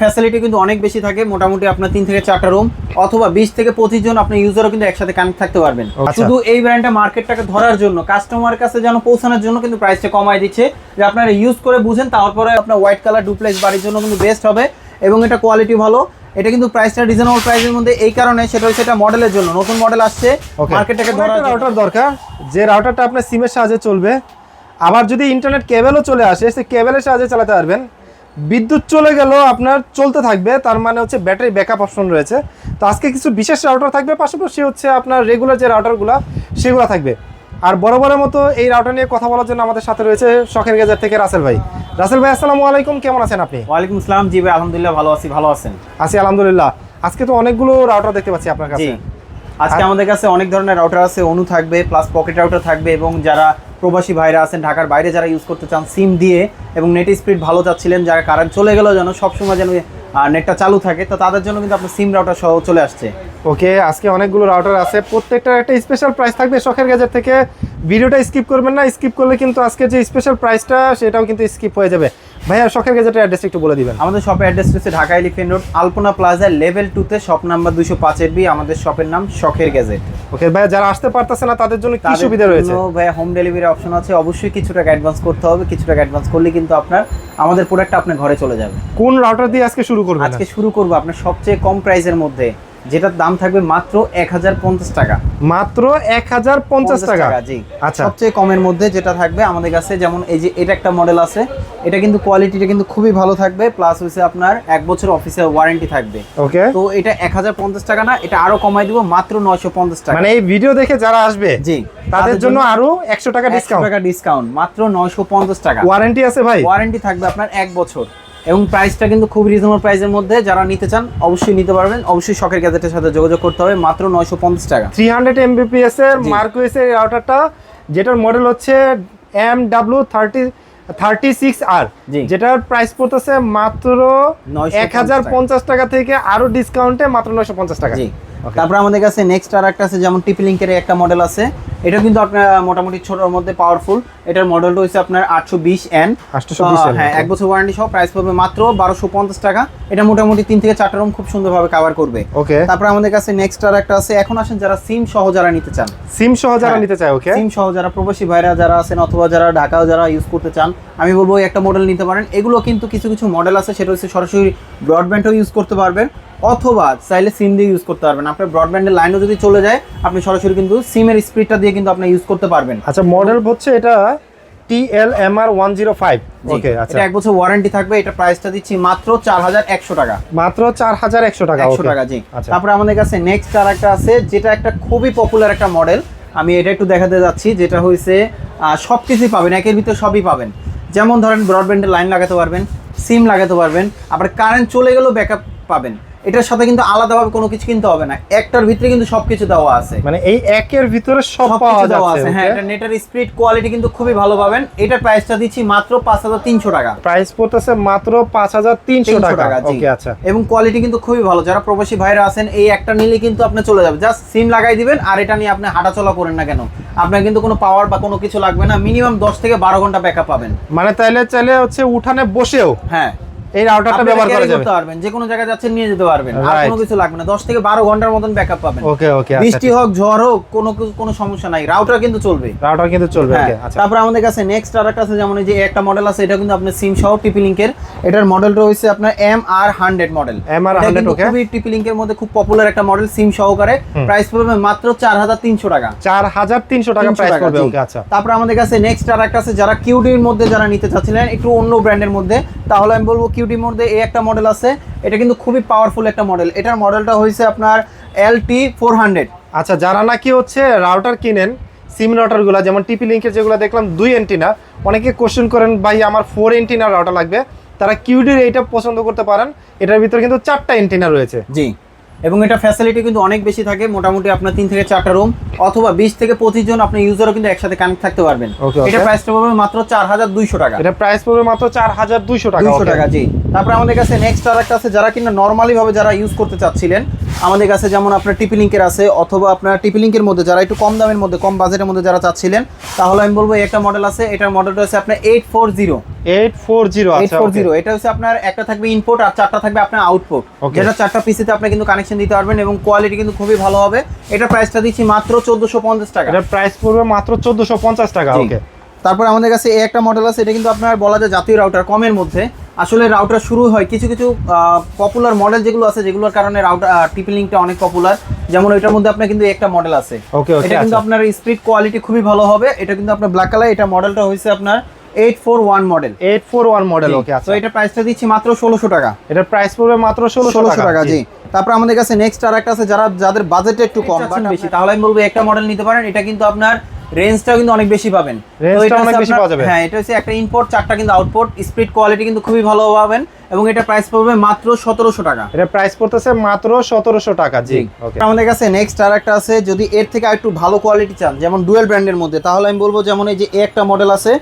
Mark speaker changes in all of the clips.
Speaker 1: Facility কিন্তু অনেক বেশি থাকে। মোটামুটি আপনার তিন থেকে চারটা রুম অথবা বিশ থেকে পঁচিশ জন আপনি ইউজারও কিন্তু একসাথে কানেক্ট থাকতে পারবেন।
Speaker 2: আচ্ছা।
Speaker 1: শুধু এই ব্র্যান্ডটা মার্কেটটাকে ধরার জন্য কাস্টমার কাছে যেন পৌঁছানোর জন্য কিন্তু প্রাইসটা কমায় দিচ্ছে। যে আপনারা ইউজ করে বুঝেন তারপরে আপনার হোয়াইট কালার ডুপ্লেক্স বাড়ির জন্য কিন্তু বেস্ট হবে এবং এটা কোয়ালিটি ভালো। এটা কিন্তু প্রাইসটা রিজনেবল প্রাইসের মধ্যে। এই কারণে সেটা হচ্ছে এটা মডেলের জন্য। নতুন মডেল আসছে মার্কেটটাকে ধরার।
Speaker 2: রাউটার দরকার। যে রাউটারটা আপনার সিমের সাহায্যে চলবে আবার যদি ইন্টারনেট কেবলও চলে আসে সে কেবলের সাহায্যে চালাতে পারবেন। বিদ্যুৎ চলে গেলেও আপনার চলতে থাকবে তার মানে হচ্ছে ব্যাটারি ব্যাকআপ অপশন রয়েছে। তো আজকে কিছু বিশেষ রাউটার থাকবে পাশাপাশি হচ্ছে আপনার রেগুলার যে রাউটারগুলো সেগুলো থাকবে। আর বরাবরের মতো এই রাউটার নিয়ে কথা বলার জন্য আমাদের সাথে রয়েছে শখের গেজার থেকে রাসেল ভাই। রাসেল ভাই আসসালামু আলাইকুম কেমন আছেন আপনি?
Speaker 1: ওয়ালাইকুম আসসালাম জি ভাই আলহামদুলিল্লাহ ভালো আছি ভালো আছেন।
Speaker 2: আছি আলহামদুলিল্লাহ। আজকে তো অনেকগুলো রাউটার দেখতে পাচ্ছি আপনার কাছে।
Speaker 1: আজকে আমাদের কাছে অনেক ধরনের রাউটার আছে অনু থাকবে প্লাস পকেট রাউটার থাকবে এবং যারা প্রবাসী ভাইরা আছেন, ঢাকার বাইরে যারা ইউজ করতে চান সিম দিয়ে এবং নেট স্পিড ভালো চাচ্ছিলেন যারা কারেন্ট চলে গেলেও যেন সবসময় যেন নেটটা চালু থাকে, তো তাদের জন্য কিন্তু আপনার সিম রাউটার সহ চলে আসছে।
Speaker 2: ওকে, আজকে অনেকগুলো রাউটার আছে, প্রত্যেকটার একটা স্পেশাল প্রাইস থাকবে শখের গ্যাজেট থেকে। ভিডিওটা স্কিপ করবেন না স্কিপ করলে কিন্তু আজকে যে স্পেশাল প্রাইসটা সেটাও কিন্তু স্কিপ হয়ে যাবে। ভাইয়া শখের গ্যাজেটের অ্যাড্রেস একটু বলে দিবেন।
Speaker 1: আমাদের শপের অ্যাড্রেস হচ্ছে Dhaka elephant road Alpana plaza level টুতে শপ নাম্বার দুশো পাঁচের বি আমাদের শপের নাম শখের গ্যাজেট
Speaker 2: ওকে ভাইয়া যারা আসতে পারতেছে না তাদের জন্য কি সুবিধা রয়েছে?
Speaker 1: ভাইয়া হোম ডেলিভারি অপশন আছে। অবশ্যই কিছু টাকা অ্যাডভান্স করতে হবে কিছু টাকা অ্যাডভান্স করলে কিন্তু আপনার আমাদের প্রোডাক্টটা আপনার ঘরে চলে যাবে।
Speaker 2: কোন রাউটার দিয়ে আজকে শুরু করবেন?
Speaker 1: আজকে শুরু করব আপনার সবচেয়ে কম প্রাইসের মধ্যে। যেটার দাম থাকবে মাত্র এক হাজার পঞ্চাশ টাকা।
Speaker 2: মাত্র এক হাজার পঞ্চাশ টাকা?
Speaker 1: জি।
Speaker 2: আচ্ছা।
Speaker 1: সবচেয়ে কমের মধ্যে যেটা থাকবে আমাদের কাছে যেমন এই যে এটা একটা মডেল আছে এটা কিন্তু কোয়ালিটিটা কিন্তু খুবই ভালো থাকবে প্লাস হচ্ছে আপনার এক বছর অফিসিয়াল ওয়ারেন্টি থাকবে।
Speaker 2: ওকে।
Speaker 1: তো এটা এক হাজার পঞ্চাশ টাকা না এটা আরও কমাই দিব মাত্র নয়শো পঞ্চাশ টাকা।
Speaker 2: মানে এই ভিডিও দেখে যারা আসবে
Speaker 1: জি।
Speaker 2: তাদের জন্য আরও একশো টাকা
Speaker 1: ডিসকাউন্ট
Speaker 2: ডিসকাউন্ট
Speaker 1: টাকা ডিসকাউন্ট মাত্র নয়শো পঞ্চাশ টাকা।
Speaker 2: ওয়ারেন্টি আছে ভাই?
Speaker 1: ওয়ারেন্টি থাকবে আপনার এক বছর। এবং প্রাইসটা কিন্তু খুব রিজনেবল প্রাইসের মধ্যে যারা নিতে চান অবশ্যই নিতে পারবেন। অবশ্যই শখের গ্যাজেটের সাথে যোগাযোগ করতে হবে মাত্র নয়শো পঞ্চাশ টাকা।
Speaker 2: থ্রি হান্ড্রেড এমবিপিএস এর। মার্কুইস এর রাউটারটা যেটার মডেল হচ্ছে M W thirty thirty six আর যেটার প্রাইস পড়তেছে মাত্র
Speaker 1: 950
Speaker 2: এক হাজার পঞ্চাশ টাকা থেকে আরও ডিসকাউন্টে মাত্র নয়শো পঞ্চাশ টাকা.
Speaker 1: তারপর আমাদের কাছে নেক্সট আর একটা আছে যেমন টিপি লিঙ্কের একটা মডেল আছে। এটা কিন্তু আপনার মোটামুটি ছোটোর মধ্যে পাওয়ারফুল এটার মডেলটা হচ্ছে আপনার আটশো বিশ এন
Speaker 2: 820
Speaker 1: হ্যাঁ এক বছর ওয়ারেন্টি সহ প্রাইস পড়বে মাত্র বারোশো পঞ্চাশ টাকা। এটা মোটামুটি তিন থেকে চারটা রুম খুব সুন্দরভাবে কভার করবে।
Speaker 2: ওকে
Speaker 1: তারপর আমাদের কাছে নেক্সট আর একটা আছে। এখন আসেন যারা সিম সহ যারা নিতে চান।
Speaker 2: সিম সহ যারা
Speaker 1: হ্যাঁ।
Speaker 2: নিতে চায় ওকে
Speaker 1: সিম সহ যারা প্রবাসী ভাইরা যারা আছেন অথবা যারা ঢাকাও যারা ইউজ করতে চান আমি বলব একটা মডেল নিতে পারেন। এগুলো কিন্তু কিছু কিছু মডেল আছে সেটা হচ্ছে সরাসরি ব্রডব্যান্ডও ইউজ করতে পারবেন। অথবা চাইলে সিম দিয়ে ইউজ করতে পারবেন। আপনার ব্রডব্যান্ডের লাইনও যদি চলে যায় আপনি সরাসরি কিন্তু সিমের স্পিডটা দিয়ে কিন্তু আপনি ইউজ করতে পারবেন।
Speaker 2: আচ্ছা মডেল হচ্ছে এটা T L M R one zero five okay আচ্ছা
Speaker 1: এটা এক বছর ওয়ারেন্টি থাকবে এটা প্রাইসটা দিচ্ছি মাত্র চার হাজার একশো টাকা।
Speaker 2: মাত্র চার হাজার একশো টাকা
Speaker 1: একশো
Speaker 2: okay.
Speaker 1: টাকা জি।
Speaker 2: আচ্ছা।
Speaker 1: তারপরে আমাদের কাছে নেক্সট আর একটা আছে যেটা একটা খুবই পপুলার একটা মডেল আমি এটা একটু দেখাতে যাচ্ছি যেটা হয়েছে সব কিছুই পাবেন একের ভিতরে সবই পাবেন। যেমন ধরেন ব্রডব্যান্ডের লাইন লাগাতে পারবেন সিম লাগাতে পারবেন আবার কারেন্ট চলে গেলেও ব্যাকআপ পাবেন। এটার সাথে কিন্তু আলাদাভাবে কোনো কিছু কিনতে হবে না। একটার ভিতরে কিন্তু সবকিছু দেওয়া আছে।
Speaker 2: মানে এই একের ভিতরে সব পাওয়া
Speaker 1: দেওয়া
Speaker 2: যাচ্ছে
Speaker 1: আছে। হ্যাঁ এটা নেটের স্পিড কোয়ালিটি কিন্তু খুবই ভালো পাবেন। এটার প্রাইসটা দিচ্ছি মাত্র পাঁচ হাজার তিনশো টাকা।
Speaker 2: প্রাইস পড়তেছে মাত্র পাঁচ হাজার তিনশো টাকা।
Speaker 1: টাকা,
Speaker 2: ওকে আচ্ছা।
Speaker 1: এবং কোয়ালিটি কিন্তু খুবই ভালো। যারা প্রবাসী ভাইরা আছেন এই একটা নিলে কিন্তু আপনি চলে যাবে জাস্ট সিম লাগাই দিবেন আর এটা নিয়ে আপনি হাঁটাচলা করেন না কেন? আপনার কিন্তু কোনো পাওয়ার বা কোনো কিছু লাগবে না। মিনিমাম দশ থেকে বারো ঘণ্টা ব্যাকআপ পাবেন।
Speaker 2: মানে তাইলে চাইলে হচ্ছে উঠানে বসেও
Speaker 1: হ্যাঁ।
Speaker 2: এই রাউটারটা ব্যবহার করা যাবে।
Speaker 1: পারবেন যে কোনো জায়গায় যাচ্ছেন নিয়ে যেতে পারবেন। আর কোনো কিছু লাগবে না। দশ থেকে বারো ঘণ্টার মতন ব্যাকআপ পাবেন।
Speaker 2: ওকে ওকে
Speaker 1: বৃষ্টি হোক ঝড় হোক কোনো কোনো সমস্যা নাই। রাউটার কিন্তু চলবে।
Speaker 2: রাউটার কিন্তু চলবে
Speaker 1: হ্যাঁ,
Speaker 2: ওকে আচ্ছা।
Speaker 1: তারপর আমাদের কাছে নেক্সট আরেকটা আছে যেমন এই যে একটা মডেল আছে এটা কিন্তু আপনার সিম সহ টিপি লিঙ্কের এটার মডেলটা হচ্ছে আপনার M R hundred model
Speaker 2: MR100 okay.
Speaker 1: খুবই টিপি লিঙ্কের মধ্যে খুব পপুলার একটা মডেল সিম সহকারে। প্রাইস পড়বে মাত্র চার হাজার তিনশো টাকা।
Speaker 2: চার হাজার তিনশো টাকা
Speaker 1: 300
Speaker 2: প্রাইস পড়বে ওকে আচ্ছা।
Speaker 1: তারপর আমাদের কাছে নেক্সট আর একটা আছে যারা কিউডির মধ্যে যারা নিতে চাচ্ছিলেন একটু অন্য ব্র্যান্ডের মধ্যে তাহলে আমি বলব কিউডির মধ্যে এই একটা মডেল আছে। এটা কিন্তু খুবই পাওয়ারফুল একটা মডেল এটার মডেলটা হয়েছে আপনার এল টি ফোর হান্ড্রেড
Speaker 2: আচ্ছা যারা নাকি হচ্ছে রাউটার কিনেন সিম রাউটার রাউটারগুলো যেমন টিপি লিঙ্কের যেগুলো দেখলাম দুই এন্টিনা অনেকে কোশ্চেন করেন ভাই আমার ফোর এন্টিনার রাউটার লাগবে। তারা কিউডির এইটা পছন্দ করতে পারেন। এটার ভিতরে কিন্তু চারটা এন্টেনা রয়েছে।
Speaker 1: জি। এবং এটা ফ্যাসিলিটি কিন্তু অনেক বেশি থাকে। মোটামুটি আপনার তিন থেকে চারটা রুম অথবা বিশ থেকে পঁচিশ জন আপনার ইউজারও কিন্তু একসাথে কানেক্ট থাকতে পারবেন. এটা প্রাইসটা পড়বে মাত্র চার হাজার দুইশো টাকা।
Speaker 2: এটা প্রাইস পড়বে মাত্র চার হাজার দুইশো টাকা
Speaker 1: দুইশো টাকা জি। তারপরে আমাদের কাছে নেক্সট আর একটা আছে যারা কিনা নর্মালি ভাবে যারা ইউজ করতে চাচ্ছিলেন আমাদের কাছে যেমন আপনার টিপি লিঙ্কের আছে অথবা আপনার টিপি লিঙ্কের মধ্যে যারা একটু কম দামের মধ্যে কম বাজেটের মধ্যে যারা চাচ্ছিলেন তাহলে আমি বলব এই একটা মডেল আছে এটার মডেলটা হচ্ছে আপনার eight four zero
Speaker 2: eight four zero
Speaker 1: eight four zero এটা হচ্ছে আপনার একটা থাকবে ইনপুট আর চারটা থাকবে আপনার আউটপুট. যেটা চারটা পিসিতে আপনি কিন্তু কানেকশন দিতে পারবেন এবং কোয়ালিটি কিন্তু খুবই ভালো হবে। এটা প্রাইসটা দিচ্ছি মাত্র চোদ্দশো পঞ্চাশ টাকা।
Speaker 2: এটার প্রাইস পড়বে মাত্র চোদ্দশো পঞ্চাশ টাকা ওকে
Speaker 1: তারপর আমাদের কাছে এই একটা মডেল আছে এটা কিন্তু আপনার বলা যায় জাতীয় রাউটার কমের মধ্যে। আসলে রাউটার শুরু হয় কিছু কিছু পপুলার মডেল যেগুলো আছে যেগুলোর কারণে রাউটার টিপি লিঙ্কটা অনেক পপুলার যেমন এটার মধ্যে আপনার কিন্তু একটা মডেল আছে।
Speaker 2: Okay,
Speaker 1: এটা কিন্তু
Speaker 2: আচ্ছা।
Speaker 1: আপনার স্পিড কোয়ালিটি খুবই ভালো হবে। এটা কিন্তু আপনার ব্ল্যাক কালার এটা মডেলটা হয়েছে আপনার eight four one model
Speaker 2: eight four one model okay
Speaker 1: তো
Speaker 2: আচ্ছা।
Speaker 1: এটা প্রাইসটা দিচ্ছি মাত্র ষোলোশো টাকা।
Speaker 2: এটা প্রাইস পড়বে মাত্র ষোলোশো
Speaker 1: ষোলোশো টাকা জি। তারপর আমাদের কাছে নেক্সট আর একটা আছে যারা যাদের বাজেট একটু কম বাট বেশি তাহলে আমি বলব একটা মডেল নিতে পারেন। এটা কিন্তু আপনার রেঞ্জটা কিন্তু অনেক বেশি পাবেন। তো
Speaker 2: Range টা
Speaker 1: এটা
Speaker 2: অনেক বেশি পাওয়া যাবে।
Speaker 1: হ্যাঁ এটা হচ্ছে একটা ইম্পোর্ট চারটা কিন্তু আউটপুট স্পিড কোয়ালিটি কিন্তু খুবই ভালো পাবেন এবং এটা প্রাইস পড়বে মাত্র সতেরোশো টাকা।
Speaker 2: এটা প্রাইস পড়তেছে মাত্র সতেরোশো টাকা জি ওকে
Speaker 1: আমাদের কাছে নেক্সট আর একটা আছে যদি এর থেকে একটু ভালো কোয়ালিটি চান যেমন ডুয়েল ব্র্যান্ডের মধ্যে তাহলে আমি বলব যেমন এই যে একটা মডেল আছে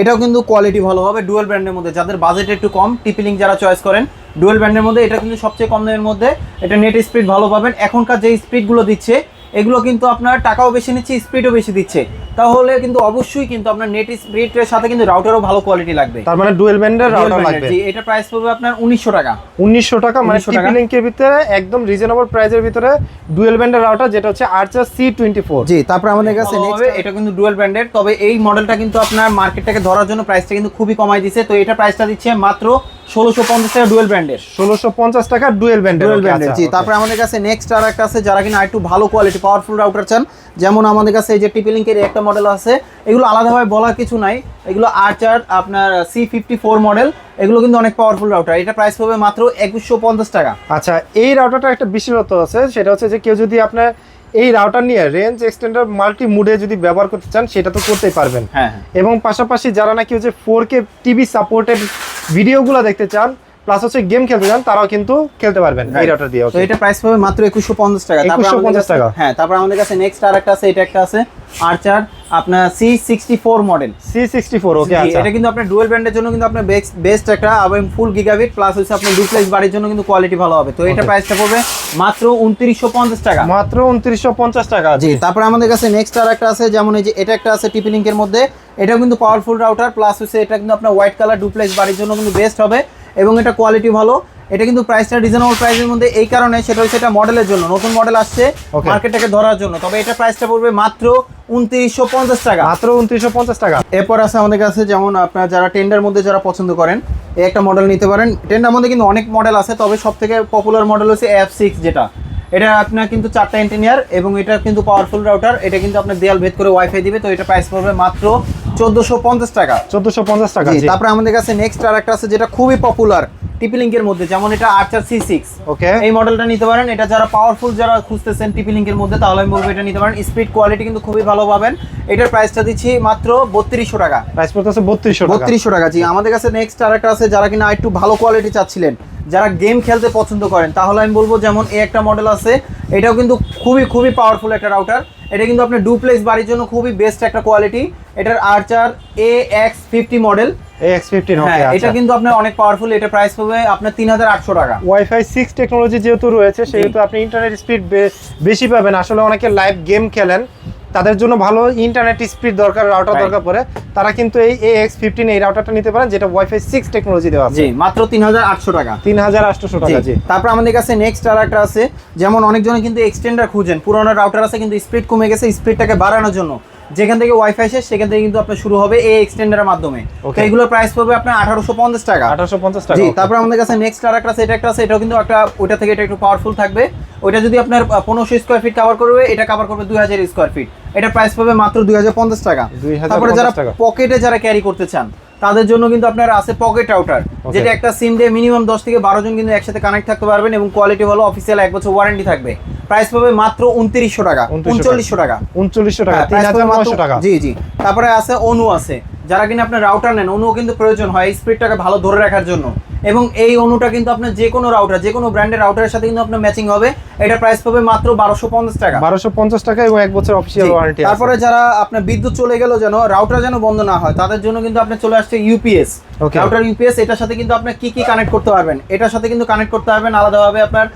Speaker 1: এটাও কিন্তু কোয়ালিটি ভালো হবে ডুয়েল ব্র্যান্ডের মধ্যে। যাদের বাজেট একটু কম টিপিলিং যারা চয়েস করেন ডুয়েল ব্র্যান্ডের মধ্যে এটা কিন্তু সবচেয়ে কম দামের মধ্যে এটা নেট স্পিড ভালো পাবেন। এখনকার যে স্পিডগুলো দিচ্ছে এগুলো কিন্তু আপনার টাকাও বেশি নিচ্ছে স্পিডও বেশি দিচ্ছে। তাহলে কিন্তু অবশ্যই কিন্তু আপনার নেট স্পিডের সাথে কিন্তু রাউটারও ভালো কোয়ালিটি লাগবে।
Speaker 2: তার মানে ডুয়েল ব্যান্ডের রাউটার লাগবে।
Speaker 1: জি, এটা প্রাইস পড়বে আপনার উনিশশো টাকা।
Speaker 2: উনিশশো টাকা মানে টিপি লিঙ্কের ভিতরে একদম রিজনেবল প্রাইসের ভিতরে ডুয়েল ব্যান্ডের রাউটার যেটা হচ্ছে Archer C twenty four
Speaker 1: G তারপর আমাদের কাছে নেক্সট
Speaker 2: হবে।
Speaker 1: এটা কিন্তু ডুয়েল ব্র্যান্ডের তবে এই মডেলটা কিন্তু আপনার মার্কেটটাকে ধরার জন্য প্রাইসটা কিন্তু খুবই কমাই দিছে। তো এটা প্রাইসটা দিচ্ছে মাত্র ষোলোশো পঞ্চাশ টাকা ডুয়েল ব্র্যান্ডের।
Speaker 2: ষোলোশো পঞ্চাশ টাকা ডুয়েল ব্যান্ডের
Speaker 1: ডুয়েল ব্র্যান্ডের। জি তারপরে আমাদের কাছে নেক্সট আর একটা আছে যারা কিনা একটু ভালো কোয়ালিটি পাওয়ারফুল রাউটার চান। যেমন আমাদের কাছে এই যে টিপি লিঙ্কের একটা মডেল আছে এগুলো আলাদাভাবে বলার কিছু নাই। এগুলো আর্চার আপনার সি ফিফটি ফোর মডেল এগুলো কিন্তু অনেক পাওয়ারফুল রাউটার এটা প্রাইস পাবে মাত্র একুশশো পঞ্চাশ টাকা।
Speaker 2: আচ্ছা এই রাউটারটা একটা বিশেষত্ব আছে সেটা হচ্ছে যে কেউ যদি আপনার এই রাউটার নিয়ে রেঞ্জ এক্সটেন্ডার মাল্টি মুডে যদি ব্যবহার করতে চান সেটা তো করতেই পারবেন।
Speaker 1: হ্যাঁ হ্যাঁ।
Speaker 2: এবং পাশাপাশি যারা নাকি হচ্ছে ফোর কে টিভি সাপোর্টেড ভিডিওগুলো দেখতে চান প্লাস হচ্ছে গেম খেলতে চান তারাও কিন্তু খেলতে পারবেন এই রাউটার দিয়ে
Speaker 1: তো এটা প্রাইস পাবে মাত্র একুশশো পঞ্চাশ টাকা। তারপর
Speaker 2: 2150
Speaker 1: আমাদের কাছে-
Speaker 2: টাকা।
Speaker 1: হ্যাঁ তারপর আমাদের কাছে নেক্সট আর একটা আছে এটা একটা আছে আর্চার আপনার C sixty four model
Speaker 2: C sixty four okay
Speaker 1: এটা কিন্তু আপনার ডুয়েল ব্র্যান্ডের জন্য কিন্তু আপনার বেস্ট একটা এবং ফুল গিগাবিট প্লাস হচ্ছে আপনার ডুপ্লেক্স বাড়ির জন্য কিন্তু কোয়ালিটি ভালো হবে। তো এটা প্রাইসটা পড়বে মাত্র উনত্রিশশো পঞ্চাশ টাকা।
Speaker 2: মাত্র উনত্রিশশো পঞ্চাশ টাকা
Speaker 1: জি তারপর আমাদের কাছে নেক্সট আর একটা আছে যেমন এই যে এটা একটা আছে টিপি লিঙ্কের মধ্যে। এটাও কিন্তু পাওয়ারফুল রাউটার প্লাস হচ্ছে এটা কিন্তু আপনার হোয়াইট কালার ডুপ্লেক্স বাড়ির জন্য কিন্তু বেস্ট হবে এবং এটা কোয়ালিটি ভালো। এটা কিন্তু প্রাইসটা রিজনেবল প্রাইসের মধ্যে। এই কারণে সেটা হচ্ছে এটা মডেলের জন্য। নতুন মডেল আসছে. মার্কেটটাকে ধরার জন্য। তবে এটা প্রাইসটা পড়বে মাত্র উনত্রিশশো পঞ্চাশ টাকা।
Speaker 2: মাত্র উনত্রিশশো পঞ্চাশ টাকা।
Speaker 1: এরপর আছে আমাদের কাছে যেমন আপনার যারা টেন্ডার মধ্যে যারা পছন্দ করেন এই একটা মডেল নিতে পারেন। টেন্ডার মধ্যে কিন্তু অনেক মডেল আছে তবে সব থেকে পপুলার মডেল হচ্ছে এফ সিক্স যেটা। এটা আপনার কিন্তু চারটা ইঞ্জিনিয়ার এবং এটা কিন্তু পাওয়ারফুল রাউটার এটা কিন্তু আপনার দেয়াল ভেদ করে ওয়াইফাই দিবে তো এটা প্রাইস পড়বে মাত্র চোদ্দোশো পঞ্চাশ টাকা।
Speaker 2: চোদ্দশো পঞ্চাশ টাকা
Speaker 1: তারপরে আমাদের কাছে নেক্সট আর একটা আছে যেটা খুবই পপুলার টিপি লিঙ্কের মধ্যে যেমন এটা আর্চার সি সিক্স
Speaker 2: ওকে
Speaker 1: এই মডেলটা নিতে পারেন। এটা যারা পাওয়ারফুল যারা খুঁজতেছেন টিপি লিঙ্কের মধ্যে তাহলে আমি বলব এটা নিতে পারেন। স্পিড কোয়ালিটি কিন্তু খুবই ভালো পাবেন। এটার প্রাইসটা দিচ্ছি মাত্র বত্রিশশো টাকা।
Speaker 2: প্রাইস পড়তেছে বত্রিশশো
Speaker 1: বত্রিশশো টাকা জি। আমাদের কাছে নেক্সট আর একটা আছে যারা কিনা একটু ভালো কোয়ালিটি চাচ্ছিলেন যারা গেম খেলতে পছন্দ করেন তাহলে আমি বলব যেমন এই একটা মডেল আছে এটাও কিন্তু খুবই খুবই পাওয়ারফুল একটা রাউটার এটা কিন্তু আপনার ডুপ্লেক্স বাড়ির জন্য খুবই বেস্ট একটা কোয়ালিটি এটার Archer A X fifty model
Speaker 2: X fifteen
Speaker 1: হ্যাঁ
Speaker 2: ওকে
Speaker 1: এটা কিন্তু আপনার অনেক পাওয়ারফুল এটা প্রাইস পাবে আপনার তিন হাজার আটশো টাকা।
Speaker 2: ওয়াইফাই সিক্স টেকনোলজি যেহেতু রয়েছে সেহেতু আপনি ইন্টারনেট স্পিড বেশি পাবেন। আসলে অনেকে লাইভ গেম খেলেন তাদের জন্য ভালো ইন্টারনেট স্পিড দরকার রাউটার দরকার পড়ে। তারা কিন্তু এই এ এক্স ফিফটিন এই রাউটারটা নিতে পারেন যেটা ওয়াইফাই সিক্স টেকনোলজি দেওয়া আছে।
Speaker 1: মাত্র তিন হাজার আটশো টাকা।
Speaker 2: তিন হাজার আটশোশো টাকা জি।
Speaker 1: তারপর আমাদের কাছে নেক্সট আর একটা আছে। যেমন অনেকজনে কিন্তু এক্সটেন্ডার খুঁজেন পুরোনো রাউটার আছে কিন্তু স্পিড কমে গেছে স্পিডটাকে বাড়ানোর জন্য। যেখান থেকে ওয়াইফাই শেষ সেখান থেকে কিন্তু আপনার শুরু হবে এই এক্সটেন্ডারের মাধ্যমে. এগুলোর প্রাইস পড়বে আপনার আঠারোশো পঞ্চাশ টাকা।
Speaker 2: আঠারোশো পঞ্চাশ টাকা
Speaker 1: জি তারপর আমাদের কাছে নেক্সট আর একটা আছে এটা একটা আছে এটাও কিন্তু একটা ওইটা থেকে এটা একটু পাওয়ারফুল থাকবে। ওইটা যদি আপনার পনেরোশো স্কোয়ার ফিট কভার করবে এটা কভার করবে দুই হাজার স্কোয়ার ফিট এটা প্রাইস পাবে মাত্র দুই হাজার পঞ্চাশ টাকা।
Speaker 2: 2050
Speaker 1: তারপরে যারা পকেটে যারা ক্যারি করতে চান তাদের জন্য কিন্তু আপনার আছে পকেট রাউটার যেটা একটা সিম দিয়ে মিনিমাম দশ থেকে বারো জন কিন্তু একসাথে কানেক্ট থাকতে পারবেন এবং কোয়ালিটি ভালো অফিসিয়াল এক বছর ওয়ারেন্টি থাকবে। প্রাইস পাবে মাত্র উনত্রিশশো টাকা
Speaker 2: 2900
Speaker 1: উনচল্লিশশো টাকা।
Speaker 2: উনচল্লিশশো টাকা
Speaker 1: হ্যাঁ,
Speaker 2: তিন হাজার টাকা।
Speaker 1: জি জি। তারপরে আছে অনু আছে। যারা কিনা আপনার রাউটার নেন অনুও কিন্তু প্রয়োজন হয় এই স্পিডটাকে ভালো ধরে রাখার জন্য। এবং এই অনুটা কিন্তু আপনার যে কোনো রাউটার যে কোনো ব্র্যান্ডের রাউটারের সাথে কিন্তু আপনার ম্যাচিং হবে। এটা প্রাইস পাবে মাত্র বারোশো পঞ্চাশ টাকা।
Speaker 2: বারোশো পঞ্চাশ টাকা এবং এক বছর অফিসিয়াল ওয়ারেন্টি
Speaker 1: তারপরে যারা আপনার বিদ্যুৎ চলে গেল যেন রাউটার যেন বন্ধ না হয় তাদের জন্য কিন্তু আপনার চলে আসছে ইউপিএস. রাউটার ইউপিএস এটার সাথে কিন্তু আপনি কি কি কানেক্ট করতে পারবেন? এটার সাথে কিন্তু কানেক্ট করতে পারবেন আলাদাভাবে আপনার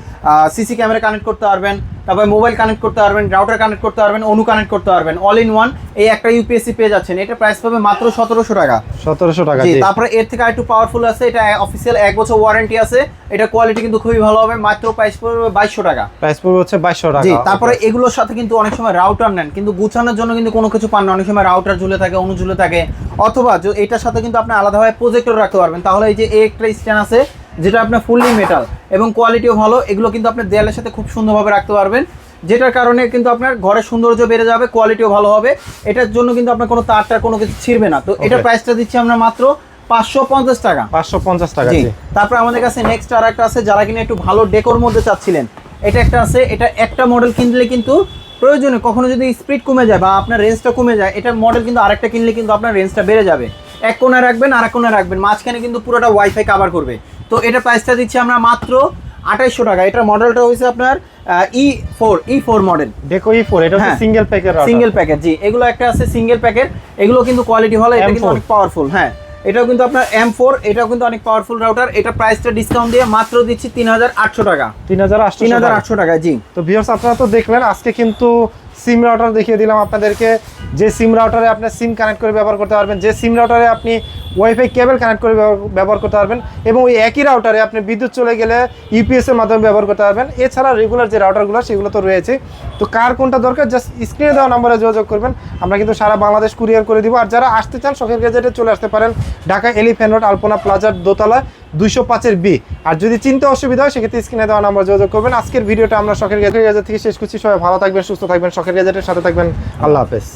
Speaker 1: সিসি ক্যামেরা কানেক্ট করতে পারবেন তারপরে মোবাইল কানেক্ট করতে পারবেন রাউটার কানেক্ট করতে পারবেন অনু কানেক্ট করতে পারবেন অল ইন ওয়ান এই একটা ইউপিএসসি পেয়ে যাচ্ছেন। এটা প্রাইস পাবে মাত্র সতেরোশো টাকা।
Speaker 2: সতেরোশো টাকা
Speaker 1: তারপরে এর থেকে একটু পাওয়ারফুল আছে এটা অফিসিয়াল এক বছর ওয়ারেন্টি আছে। এটা কোয়ালিটি কিন্তু খুবই ভালো হবে মাত্র প্রাইস পড়বে বাইশশো টাকা।
Speaker 2: প্রাইস পড়বে হচ্ছে বাইশশো টাকা।
Speaker 1: জি তারপরে এগুলোর সাথে কিন্তু অনেক সময় রাউটার নেন কিন্তু গুছানোর জন্য কিন্তু কোনো কিছু পান না। অনেক সময় রাউটার ঝুলে থাকে অনু ঝুলে থাকে অথবা এটার সাথে কিন্তু আপনি আলাদাভাবে প্রজেক্টর রাখতে পারবেন। তাহলে এই যে একটা স্ট্যান্ড আছে যেটা আপনার ফুললি মেটাল এবং কোয়ালিটিও ভালো এগুলো কিন্তু আপনি দেয়ালের সাথে খুব সুন্দরভাবে রাখতে পারবেন। যেটার কারণে কিন্তু আপনার ঘরের সৌন্দর্য বেড়ে যাবে কোয়ালিটিও ভালো হবে। এটার জন্য কিন্তু আপনার কোনো তারটার কোনো কিছু ছিঁড়বে না। তো এটা. প্রাইসটা দিচ্ছি আমরা মাত্র পাঁচশো পঞ্চাশ টাকা।
Speaker 2: পাঁচশো পঞ্চাশ টাকা
Speaker 1: জি। তারপর আমাদের কাছে নেক্সট আর একটা আছে যারা কিনা একটু ভালো ডেকোর মধ্যে চাচ্ছিলেন। এটা একটা আছে এটা একটা মডেল কিনলে কিন্তু প্রয়োজনে কখনো যদি স্পিড কমে যায় বা আপনার রেঞ্জটা কমে যায় এটার মডেল কিন্তু আরেকটা কিনলে কিন্তু আপনার রেঞ্জটা বেড়ে যাবে। এক কোণায় রাখবেন আর এক কোণায় রাখবেন মাঝখানে কিন্তু পুরোটা ওয়াইফাই কভার করবে। তো এটা প্রাইসটা দিচ্ছি আমরা মাত্র আঠাইশশো টাকা। এটার মডেলটা হয়েছে আপনার E four E four model
Speaker 2: দেখো ই ফোর এটা হচ্ছে। সিঙ্গেল প্যাকের
Speaker 1: সিঙ্গেল প্যাকেট জি। এগুলো একটা আছে সিঙ্গেল প্যাকেট এগুলো কিন্তু কোয়ালিটি ভালো এটা কিন্তু অনেক পাওয়ারফুল হ্যাঁ। এটাও কিন্তু আপনার এম ফোর এটাও কিন্তু অনেক পাওয়ারফুল রাউটার এটা প্রাইসটা ডিসকাউন্ট দিয়ে মাত্র দিচ্ছি তিন হাজার আটশো টাকা।
Speaker 2: তিন হাজার আটশো
Speaker 1: তিন হাজার আটশো টাকা জি।
Speaker 2: তো ভিউয়ার্স আপনারা তো দেখলেন আজকে কিন্তু সিম রাউটার দেখিয়ে দিলাম আপনাদেরকে। যে সিম রাউটারে আপনি সিম কানেক্ট করে ব্যবহার করতে পারবেন। যে সিম রাউটারে আপনি ওয়াইফাই কেবল কানেক্ট করে ব্যবহার- করতে পারবেন এবং ওই একই রাউটারে আপনি বিদ্যুৎ চলে গেলে ইউপিএসের মাধ্যমে ব্যবহার করতে পারবেন। এছাড়া রেগুলার যে রাউটারগুলো সেগুলো তো রয়েছে। তো কার কোনটা দরকার জাস্ট স্ক্রিনে দেওয়া নম্বরে যোগাযোগ করবেন। আমরা কিন্তু সারা বাংলাদেশ কুরিয়ার করে দিব। আর যারা আসতে চান, শখের গেজেটে চলে আসতে পারেন। ঢাকা এলিফ্যান্ট রোড আলপনা প্লাজার দোতলা দুইশো পাঁচের বি আর যদি চিনতে অসুবিধা হয়, সেক্ষেত্রে স্ক্রিনে দেওয়া নাম্বার যোগাযোগ করবেন। আজকের ভিডিওটা আমরা শখের গেজেট থেকে শেষ করছি। সবাই ভালো থাকবেন, সুস্থ থাকবেন, শখের গেজেটের সাথে থাকবেন। আল্লাহ হাফেজ।